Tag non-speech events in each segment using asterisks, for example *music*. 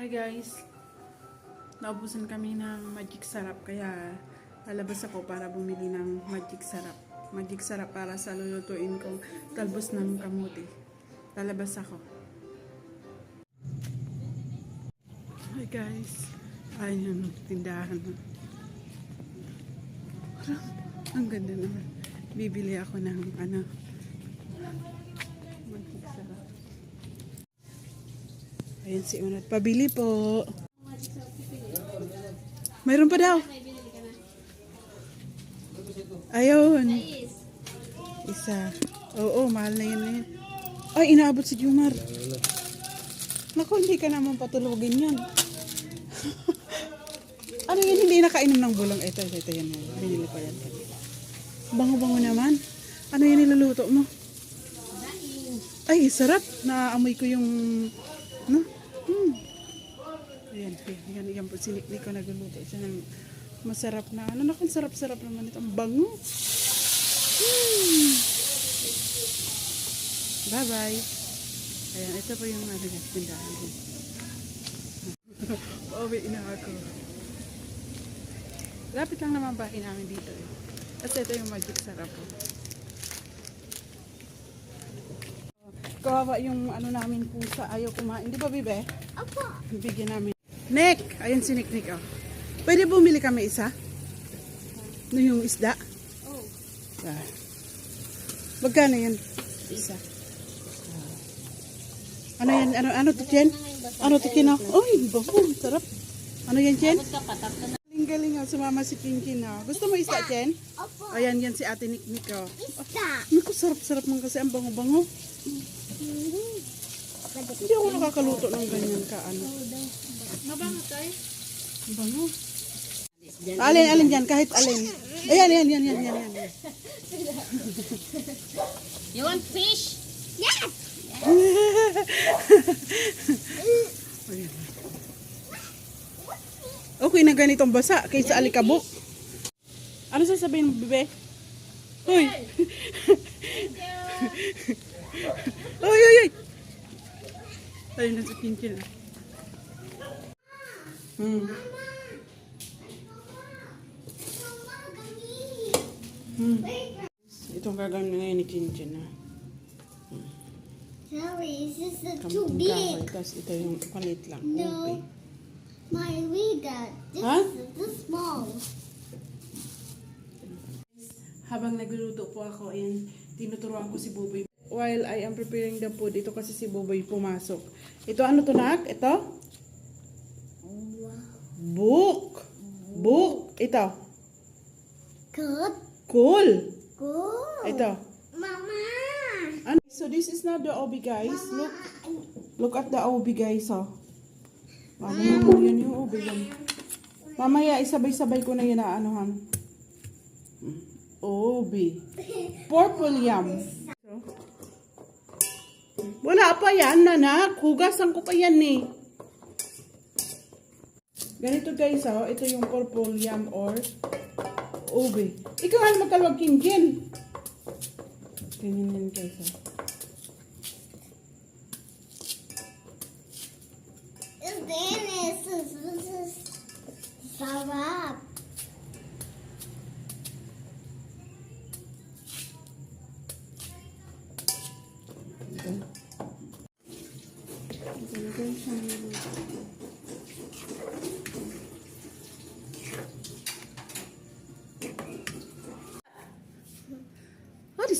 Hi guys! Naubusan kami ng magic sarap kaya lalabas ako para bumili ng magic sarap. Magic sarap para sa lulutuin kong talbos ng kamuti. Lalabas ako. Hi guys! Ayun tindahan. Ang ganda naman. Bibili ako ng ano. Ayan si Unat. Pabili po. Mayroon pa daw. Ayun. Isa. Oo, mahal na yan. na yan. Ay, inaabot si Jumar. Naku, hindi ka naman patulogin yan. *laughs* ano yun, hindi nakainom ng bulong. Ito, ito, ito yan. Binili pa yan. Bango-bango naman. Ano yan niluluto mo? Ay, sarap. Naamoy ko yung... No? Ayan, ayan, ayan po. Siniknik ko nagluluto siya ng masarap na... Ano na kung sarap-sarap naman ito. Ang bango. Hmm. Bye-bye. Ayan, ito po yung yung tindahan ko. Pauwi na ako. Lapit lang naman bahay namin dito eh. Kasi ito yung magic sarap po. Kawawa yung ano namin pusa. Ayaw kumain. Di ba, Bibe? Opo. Bigyan namin. Nick! Ayun si Nick Nick, oh. Pwede bumili kami isa? No yung isda? Oh. Ah. Magkano yun? Isa. Ah. Ano yan? Ano, ano to, Jen? Ano to, Jen? Oh, bako. Sarap. Ano yan, Jen? Galing-galing, oh. Sumama si Kinkin, oh. Gusto mo isda, Jen? Opo. Ayan, yan si Ate Nick Nick, oh. Isa. Naku, sarap-sarap man kasi ang bango-bango. Hindi ako nakakaluto ng ganyan ka, ano. Mabango tayo. Ang bango. Alin, alin dyan, kahit alin. Ayan, yan, yan, yan, yan, yan. You want fish? Yes. *laughs* Okay na ganitong basa kaysa alikabok. Ano sasabihin mo, bebe? Uy! *laughs* uy, uy, uy! Ayun na si Kinkin. Hmm. Hmm. Itong gagawin na ngayon ni Kinkin. Ha? Sorry, this is too big. Tapos ito yung palit lang. No. Okay. My reader. This Huh? is this small. Habang nagluluto po ako, ayan, tinuturuan ko si Buboy. While I am preparing the food, ito kasi si Buboy pumasok. Ito ano to nak? Ito? Book. Book. Ito. Good. Cool. Good. Ito. Mama. Ano? So this is not the OB guys. Look. Look at the OB guys, oh. Mamaya mo yan yung OB yan. Mamaya, isabay-sabay ko na yun na anuhan. OB. Purple yam. Wala pa yan, nanak. Hugasan ko pa yan eh. Ganito guys, oh. Ito yung purple yam or OB. Ikaw ang magkalwag kinkin. Ganyan yan guys, oh. This Dennis is this is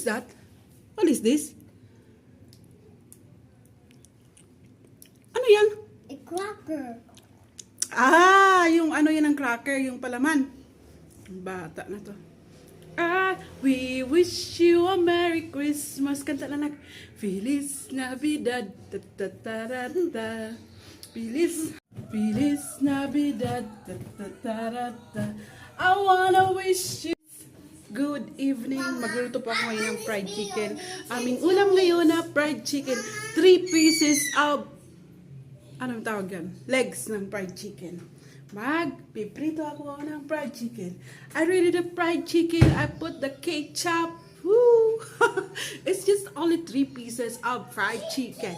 is that? What is this? Ano yan? A cracker. Ah, yung ano yan ang cracker, yung palaman. Bata na to. Ah, we wish you a Merry Christmas. Kanta na. Feliz Navidad. Ta ta ta ta ta. Feliz, Feliz Navidad. Ta ta ta ta ta. I wanna wish you Good evening. Magluluto po ako ngayon ng fried chicken. Aming ulam ngayon na fried chicken. Three pieces of anong tawag yan? Legs ng fried chicken. Magpiprito ako ng fried chicken. I ready the fried chicken. I put the ketchup. Woo! *laughs* it's just only three pieces of fried chicken.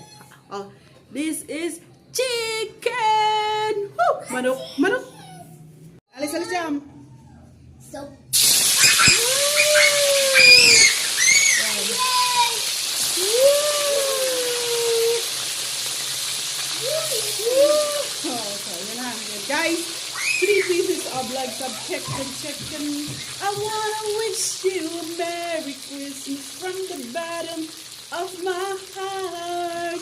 Oh, this is chicken! manok, manok. Alis, alis jam. So. Pieces of some chicken, chicken. I wanna wish you a Merry Christmas from the bottom of my heart.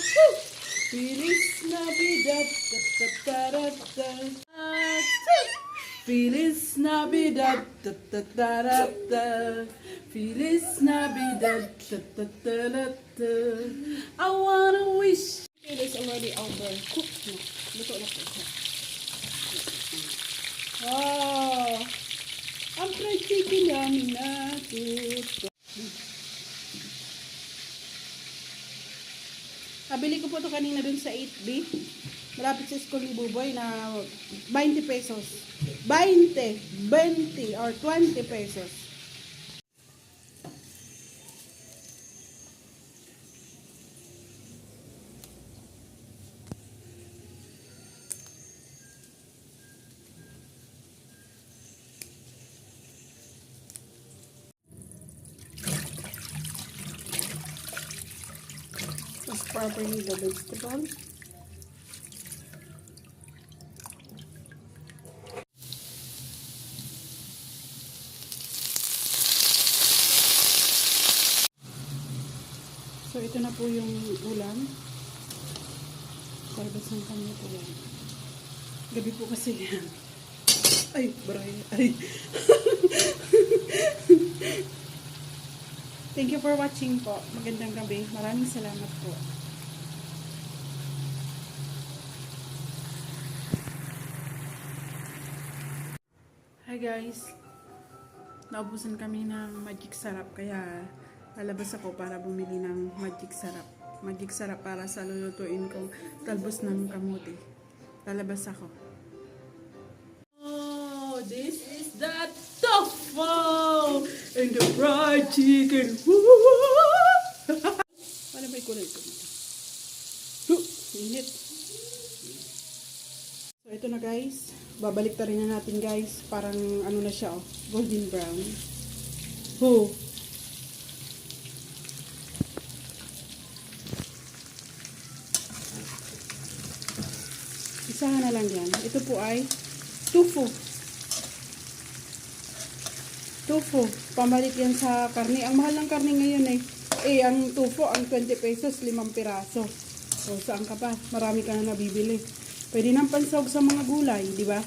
Feliz Navidad, da, da, da, da, da. Feliz Navidad, da, da, da, da, da. Feliz Navidad, da, da, da, da, da. I wanna wish. It is already na. Luto na po siya. Wow! Ang fried chicken namin natin. Nabili ko po ito kanina dun sa 8B. Malapit sa school ni Buboy na 20 pesos. 20, 20 or 20 pesos. Properly the vegetable. So ito na po yung ulam. Talbas ng kanya po yan. Gabi po kasi yan. *laughs* Ay, baray. Ay. *laughs* Thank you for watching po. Magandang gabi. Maraming salamat po. Guys. Naubusan kami ng magic sarap kaya lalabas ako para bumili ng magic sarap. Magic sarap para sa lulutuin kong talbos ng kamuti. Lalabas ako. Oh, this is the tofu and the fried chicken. Ano ba yung kulay ko? Init. So, ito na guys. Babalik ta rin na natin guys. Parang ano na siya oh. Golden brown. Oh. Isahan na lang yan. Ito po ay tofu. Tofu. Pamalit yan sa karne. Ang mahal ng karne ngayon eh. Eh, ang tofu, ang 20 pesos, limang piraso. So, saan ka pa? Marami ka na nabibili. Pwede nang pansawag sa mga gulay, di ba?